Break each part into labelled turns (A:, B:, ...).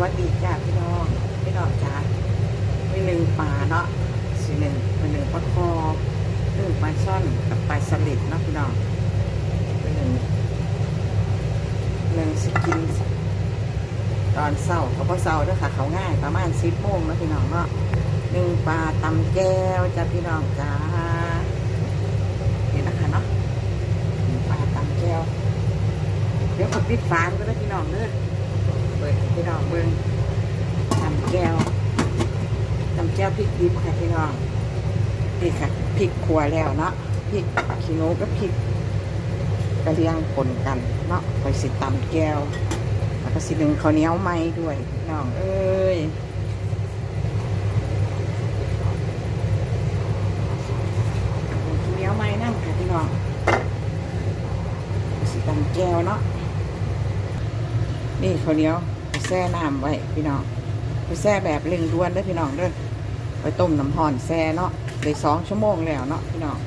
A: วัสดีจ้าพี่น้องพี่น้องจ้ามีหนึ่งปลาเนาะสีหนึ่งเป็นหนึ่งปลาคอหนึ่งปลาช่อนกับปลาสลิดเนาะพี่น้องเป็นหนึ่งหนึ่งสกิน ตอนเศร้าเขาก็เศร้าด้วยค่ะ เขาง่ายประมาณสิบโมงแล้วพี่น้องเนาะหนึ่งปลาตำแก้วจ้าพี่น้องจ้าเห็นนะคะเนาะหนึ่งปลาตำแก้วเดี๋ยวผมปิดฝานก็ได้พี่น้องเด้อ พี่น้องเบิ่งตำแก้วตำแก้วพริกดิบค่ะพี่น้องนี่ค่ะพริกขัวแล้วเนาะพริกขี้หนูกับพริกกระเลียงผลกันเนาะไปสิตำแก้วแล้วก็สิหนึ่งข้าวเหนียวไหมด้วยน้องเอ้ยข้าวเหนียวไหมนั่นค่ะพี่น้องสิตำแก้วเนาะนี่ข้าวเหนียว แช่น้ำไว้พี่น้องไปแช่แบบเร่งด่วนเด้อพี่น้องเด้อไปต้มน้ำห่อนแช่เนาะได้สองชั่วโมงแล้วเนาะพี่น้อง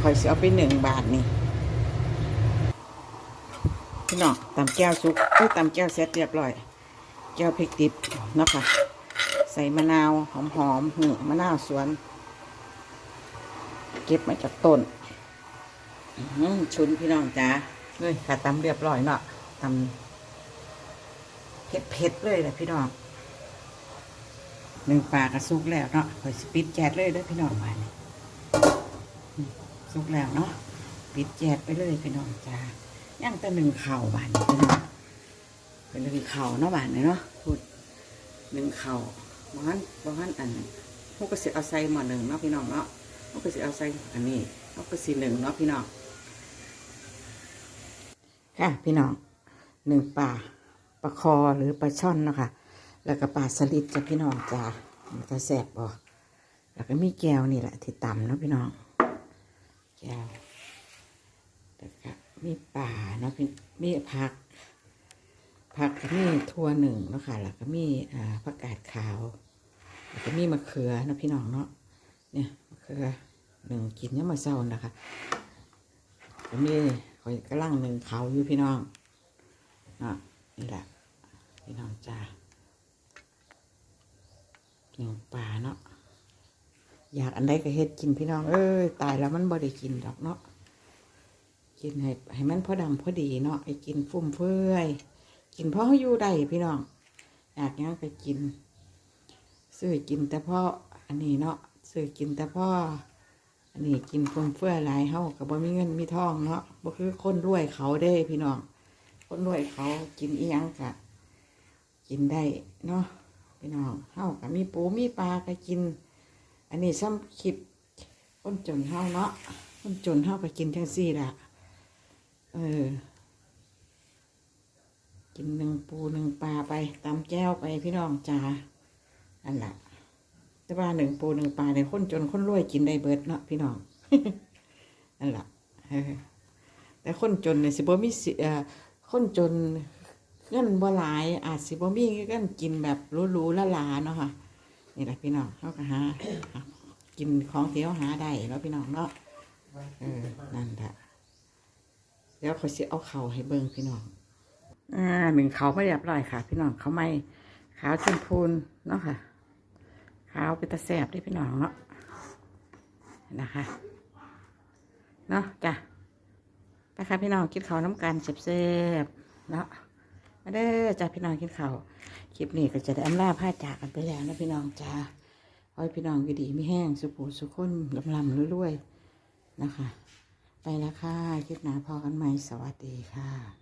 A: คอยเสิเอาไปหนึ่งบาทนี่พี่น้องตำแก้วซุกเอ้ยตำแก้วเสร็จเรียบร้อย แก้วพริกดิบเนาะค่ะใส่มะนาวหอมๆนี่มะนาวสวน เก็บมาจากต้นชุนพี่น้องจ้าเลยค่ะตำเรียบร้อยเนาะตำ เผ็ดเผ็ดๆเลยนะพี่น้องหนึ่งปลากระซุกแล้วเนาะคอยปิดแจดเลยเด้อพี่น้องมาเนี่นี่ซุกแล้วเนาะปิดแจดไปเลยพี่น้องจ้าย่างแต่หนึ่งเข่าบานพี่น้องเป็นหนึ่งเข่าเนาะบานนี้เนาะพูดหนึ่งเข่าบ้านบ้านอันพวกก็สิเอาใส่หม้อหนึ่งเนาะพี่น้องเนาะพวกก็สิเอาใส่อันนี้พวกก็สิหนึ่งเนาะพี่น้องค่ะพี่น้องหนึ่งปลา ปลาคอหรือปลาช่อนเนาะคะแล้วก็ปลาสลิดจ้ะพี่น้องจ้ามันจะแสบบ่แล้วก็มีแก้วนี่แหละที่ต่ำเนาะพี่น้อง แก้วแล้วก็มีปลาเนาะพี่มีผัก ผักก็มีทั่วหนึ่งเนาะค่ะแล้วก็มีอ่าผักกาดขาว แล้วก็มีมะเขือเนาะพี่น้องเนาะเนี่ยมะเขือหนึ่งกินเนี่ยามมาเศร้านะคะก็มีคอยกระลังหนึ่งเขาอยู่พี่น้องเนาะนี่แหละ พี่น้องจ้าหนึ่งปลาเนาะอยากอันใดก็เฮ็ดกินพี่น้องเอ้ยตายแล้วมันบ่ได้กินดอกเนาะกินให้ให้มันพอดำพอดีเนาะไอ้กินฟุ่มเฟือย กินเพราะเขาอยู่ได้พี่น้องอยากยังไปกินซื้อกินแต่พ่ออันนี้เนาะซื้อกินแต่พ่ออันนี้กินฟุ่มเฟือยหลายเฮากับบ่มีเงินมีทองเนาะบ่คือคนรวยเขาเด้พี่น้องคนรวยเขากินอีหยังกะ กินได้เนาะพี่น้องเฮากับมีปูมีปลาก็กิน อันนี้ซ้ำคลิปคนจนเฮาเนาะคนจนเฮาก็กินทั้งสี่ละเออ กินหนึ่งปูหนึ่งปลาไปตำแก้วไปพี่น้องจ้าอันละแต่ว่าหนึ่งปูหนึ่งปลาเนี่ยคนจนคนรวยกินได้เบิดเนาะพี่น้องอันละแต่คนจนเนี่ยสิบ่มีสิเอ่อคนจน เงินบ่หลายอาจสิบ่มีเงินกินแบบรู้ๆละลาเนาะค่ะนี่แหละพี่น้องเขาก็หากินของเที่เขาหาได้แล้วพี่น้องเนาะเออนั่นแหละเดี๋ยวเขาสิเอาเข่าให้เบิ่งพี่น้องอ่าหนึ่งเขาไม่เรียบร้อยค่ะ พี่น้องเขาไม่ขาวชมพูนเนาะค่ะขาวเป็นตะแสบด้วยพี่น้องเนาะนะคะเนาะจ้ะไปค่ะพี่น้องกินข้าวน้ำกันเซ็บๆเนาะ มาเด้อจ้าพี่น้องกินข้าวคลิปนี้ก็จะได้อำลาผ้าจากกันไปแล้วนะพี่น้องจ้าเอให้พี่น้องอยู่ดีไม่แห้งสุปูสุขุนลำลำรวยๆนะคะ ไปแล้วค่ะคลิปหน้าพอกันใหม่สวัสดีค่ะ